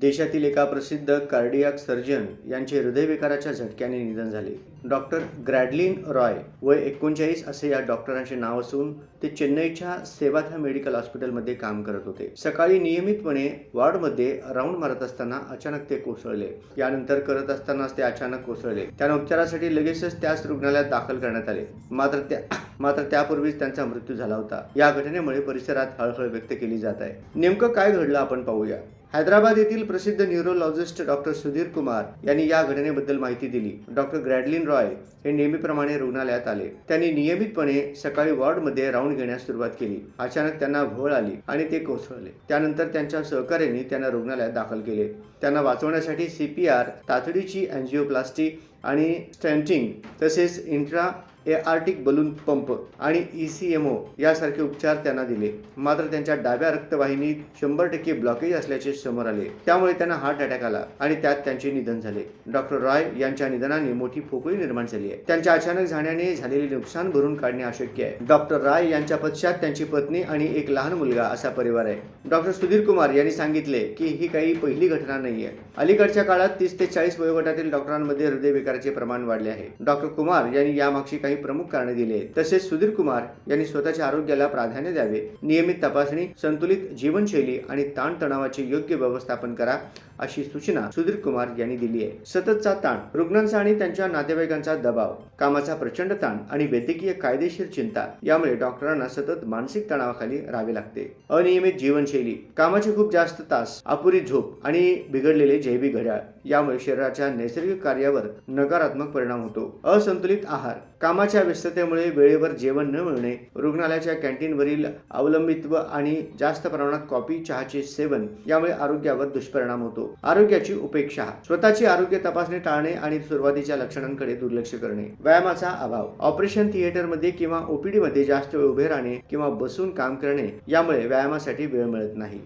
देशातील एका प्रसिद्ध कार्डियाक सर्जन यांचे हृदयविकाराच्या झटक्याने निधन झाले. डॉक्टर ग्रॅडलिन रॉय वय एकोणचाळीस असे या डॉक्टरांचे नाव असून ते चेन्नईच्या सेवाथा मेडिकल हॉस्पिटलमध्ये काम करत होते. सकाळी नियमितपणे वॉर्डमध्ये राऊंड मारत असताना अचानक ते कोसळले. यानंतर करत असतानाच ते अचानक कोसळले. त्यांना उपचारासाठी लगेचच त्याच रुग्णालयात दाखल करण्यात आले. मात्र त्या मात्र त्यापूर्वीच त्यांचा मृत्यू झाला होता. या घटनेमुळे परिसरात हळहळ व्यक्त केली जात आहे. नेमकं काय घडलं आपण पाहूया. हैदराबाद येथील प्रसिद्ध न्यूरोलॉजिस्ट डॉक्टर सुधीर कुमार यांनी या घटनेबद्दल माहिती दिली. डॉक्टर ग्रॅडलिन रॉय हे नेहमीप्रमाणे रुग्णालयात आले. त्यांनी नियमितपणे सकाळी वॉर्डमध्ये राऊंड घेण्यास सुरुवात केली. अचानक त्यांना घोळ आली आणि ते कोसळले. त्यानंतर त्यांच्या सहकाऱ्यांनी त्यांना रुग्णालयात दाखल केले. त्यांना वाचवण्यासाठी सी पी आर तातडीची अँजिओप्लास्टी आणि स्टँटिंग तसेच इंट्रा आर्टिक बलून पंप आणि E ईसीएमओ यासारखे उपचार त्यांना दिले. मात्र त्यांच्या डाव्या रक्तवाहिनीत शंभर टक्के ब्लॉकेज असल्याचे समोर आले. त्यामुळे त्यांना हार्ट अटॅक आला आणि त्यात त्यांचे निधन झाले. डॉक्टर रॉय यांच्या निधनाने मोठी पोकळी निर्माण झाली आहे. त्यांच्या अचानक जाण्याने झालेले नुकसान भरून काढणे अशक्य आहे. डॉक्टर राय यांच्या पश्चात त्यांची पत्नी आणि एक लहान मुलगा असा परिवार आहे. डॉक्टर सुधीर कुमार यांनी सांगितले की ही काही पहिली घटना नाही आहे. अलीकडच्या काळात तीस ते चाळीस वयोगटातील डॉक्टरांमध्ये हृदयविकाराचे प्रमाण वाढले आहे. डॉक्टर कुमार यांनी यामागची काही प्रमुख कारणे दिली आहेत. तसेच सुधीर कुमार यांनी स्वतःच्या आरोग्याला प्राधान्य द्यावे. नियमित तपासणी संतुलित जीवनशैली आणि ताणतणावाचे योग्य व्यवस्थापन करा अशी सूचना सुधीर कुमार यांनी दिली आहे. सततचा ताण रुग्णांचा आणि त्यांच्या नातेवाईकांचा दबाव कामाचा प्रचंड ताण आणि वैद्यकीय कायदेशीर चिंता यामुळे डॉक्टरांना सतत मानसिक तणावाखाली राहावे लागते. अनियमित जीवनशैली कामाचे खूप जास्त तास अपुरी झोप आणि बिघडलेले जैविक घड्याळ यामुळे शरीराच्या नैसर्गिक कार्यावर नकारात्मक परिणाम होतो. असंतुलित आहार कामाच्या व्यस्ततेमुळे वेळेवर जेवण न मिळणे रुग्णालयाच्या कॅन्टीनवरील अवलंबित्व आणि जास्त प्रमाणात कॉफी चहाचे सेवन यामुळे आरोग्यावर दुष्परिणाम होतो. आरोग्याची उपेक्षा स्वतःची आरोग्य तपासणी टाळणे आणि सुरुवातीच्या लक्षणांकडे दुर्लक्ष करणे. व्यायामाचा अभाव ऑपरेशन थिएटरमध्ये किंवा ओपीडी मध्ये जास्त वेळ उभे राहणे किंवा बसून काम करणे यामुळे व्यायामासाठी वेळ मिळत नाही.